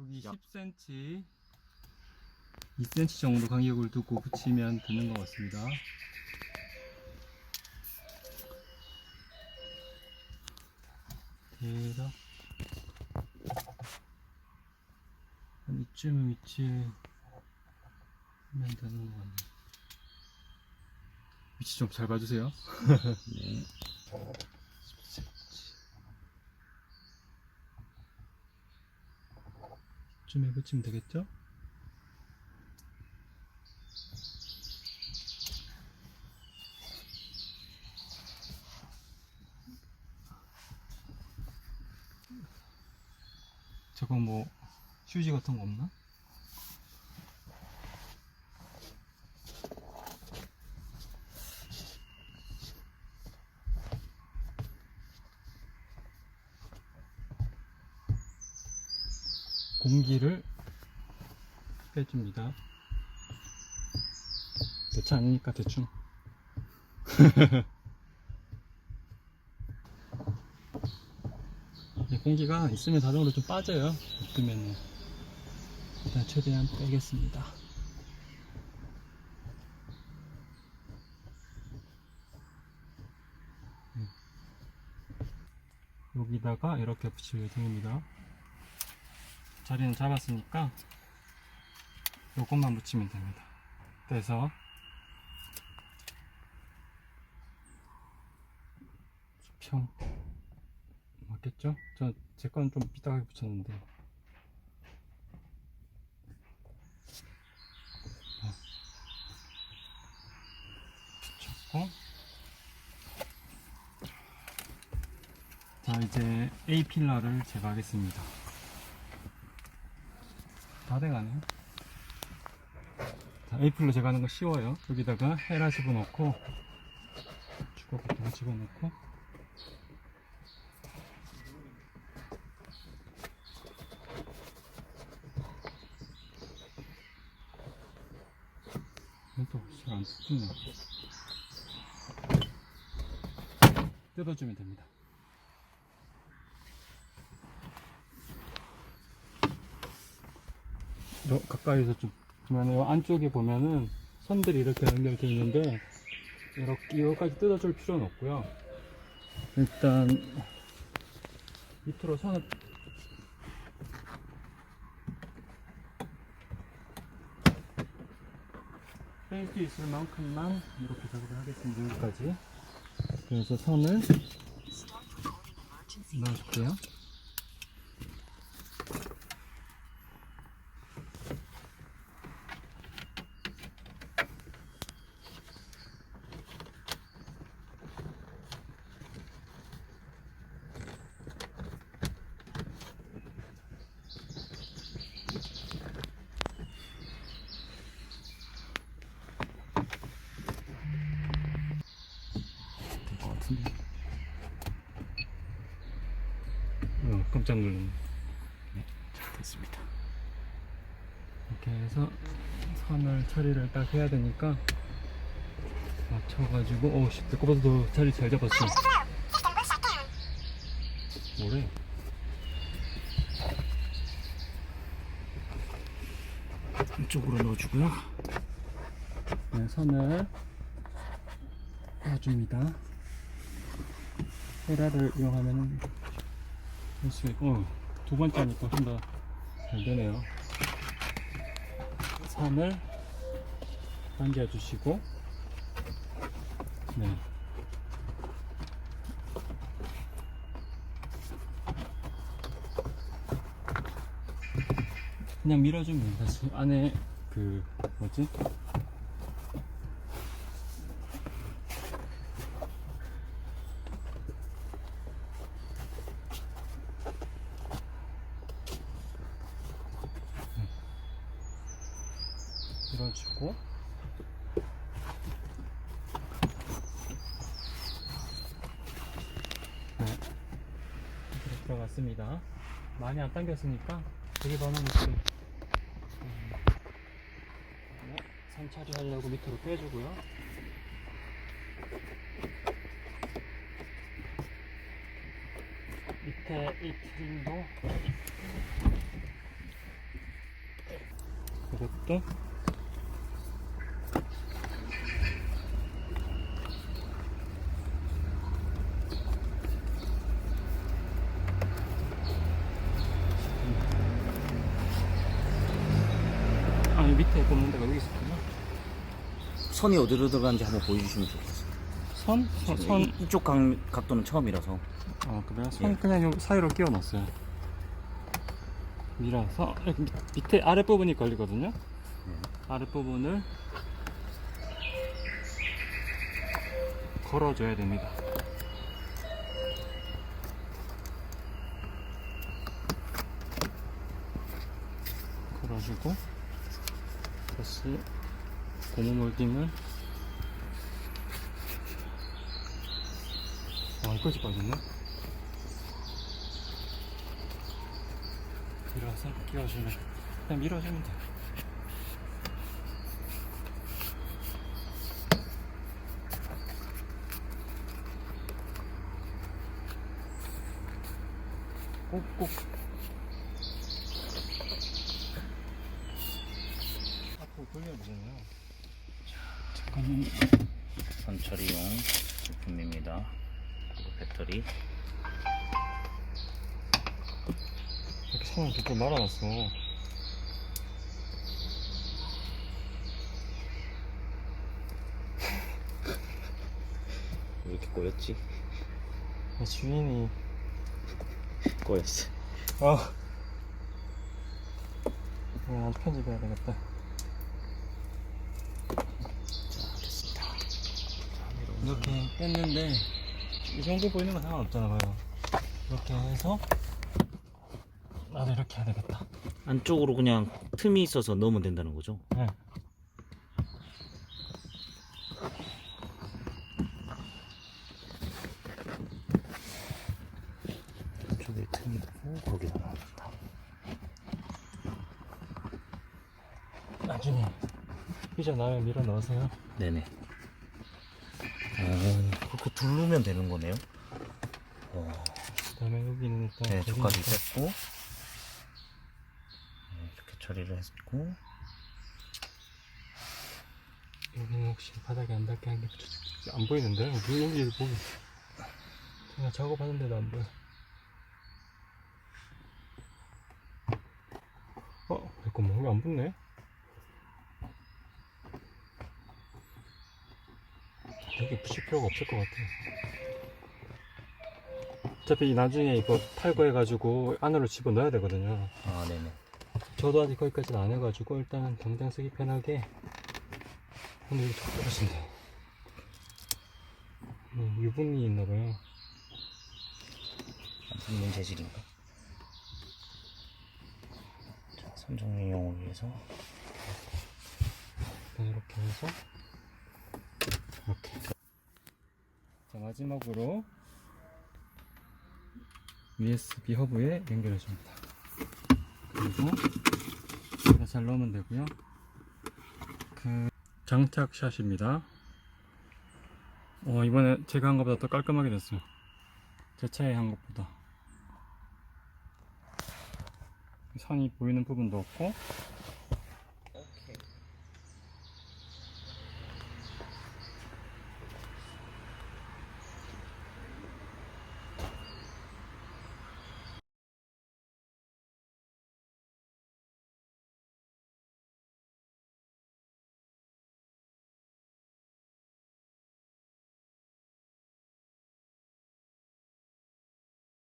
여기 약. 10cm 2cm 정도 간격을 두고 붙이면 되는 것 같습니다 대략 한 이쯤 위치에 하면 되는 것 같네요 위치 좀 잘 봐주세요 네. 이쯤에 붙이면 되겠죠? 저거 뭐 휴지 같은 거 없나? 공기를 빼줍니다. 대체 아니니까 대충. 이 공기가 있으면 자동으로 좀 빠져요. 없으면 일단 최대한 빼겠습니다. 음. 여기다가 이렇게 붙일 예정입니다. 자리는 잡았으니까 요것만 붙이면 됩니다. 그래서 수평 맞겠죠? 저 제 건 좀 삐딱하게 붙였는데 어. 붙였고 자 이제 A 필러를 제거하겠습니다. 다 돼가네요. 자, 에이플로 제거하는 거 쉬워요. 여기다가 헤라 집어넣고, 주걱 같은 거 집어넣고, 또 잘 안 뜯기네. 뜯어주면 됩니다. 가까이서 좀 보면 요 안쪽에 보면은 선들이 이렇게 연결되어 있는데 이렇게 여기까지 뜯어줄 필요는 없고요. 일단 밑으로 선을 뺄 수 있을 만큼만 이렇게 작업을 하겠습니다. 여기까지. 그래서 선을 넣어줄게요. 같은데. 어, 깜짝 놀랐네. 네, 잘 됐습니다. 이렇게 해서 선을 처리를 딱 해야 되니까 맞춰가지고, 어우, 씨, 내 거보다 더 자리 잘 잡았어. 뭐래? 이쪽으로 넣어주고요. 네, 선을 놔줍니다. 헤라를 이용하면 할 수가 있고, 어, 두 번째니까 좀더잘 되네요. 선을 당겨 주시고, 네. 그냥 밀어주면 다시 안에 그 뭐지 밀어주고. 네. 이렇게 들어갔습니다. 많이 안 당겼으니까 되게 음, 네, 선 처리하려고 밑으로 빼주고요. 밑에 이 트림도 이것도 꽂는 데가 여기 있었구나. 선이 어디로 들어가는지 한번 보여주시면 좋겠어요. 선? 선, 선. 이, 이쪽 각, 각도는 처음이라서. 아, 그래요? 선 예. 그냥 요 사이로 끼워 넣었어요. 밀어서 이렇게 밑- 밑에 아랫부분이 걸리거든요. 아랫부분을 걸어줘야 됩니다. 걸어주고 다시 고무 몰딩을. 아 이거지 빠졌네. 밀어서 끼워주면 그냥 밀어주면 돼 앞으로 돌려야 되잖아요 잠깐만요 선 처리용 제품입니다. 그리고 배터리. 이렇게 선을 두개 말아놨어 왜 이렇게 꼬였지? 아, 주인이 꼬였어. 아. 아, 편집해야 되겠다. 자, 됐습니다. 이렇게 뺐는데, 이 정도 보이는 건 상관없잖아, 봐요. 이렇게 해서, 나도 이렇게 해야 되겠다. 안쪽으로 그냥 틈이 있어서 넣으면 된다는 거죠? 네. 안쪽에 틈이 있고, 거기다 넣는다. 나중에, 피자 나면 밀어 넣으세요. 네네. 아, 그렇게 두르면 되는 거네요? 어, 그 다음에 여기는 일단. 네, 저까지 뺐고. 네, 이렇게 처리를 했고. 여기는 혹시 바닥에 안 닿게 한 게, 안 보이는데? 여기, 여기 보기. 제가 작업하는데도 안 보여. 어, 잠깐만, 여기 안 붙네? 여기 붙일 필요가 없을 것 같아. 어차피 나중에 이거 탈거해가지고 안으로 집어 넣어야 되거든요. 아, 네네. 저도 아직 거기까지는 안 해가지고 일단은 당장 쓰기 편하게 오늘 이거 좀 떨어진대 음, 유분이 있나봐요 붙는 재질인가? 자, 선정용을 위해서. 일단 이렇게 해서 이렇게 자 마지막으로 USB 허브에 연결해 줍니다. 그리고 여기다 잘 넣으면 되고요. 그 장착샷입니다. 어 이번에 제가 한 것보다 더 깔끔하게 됐어요. 제 차에 한 것보다. 선이 보이는 부분도 없고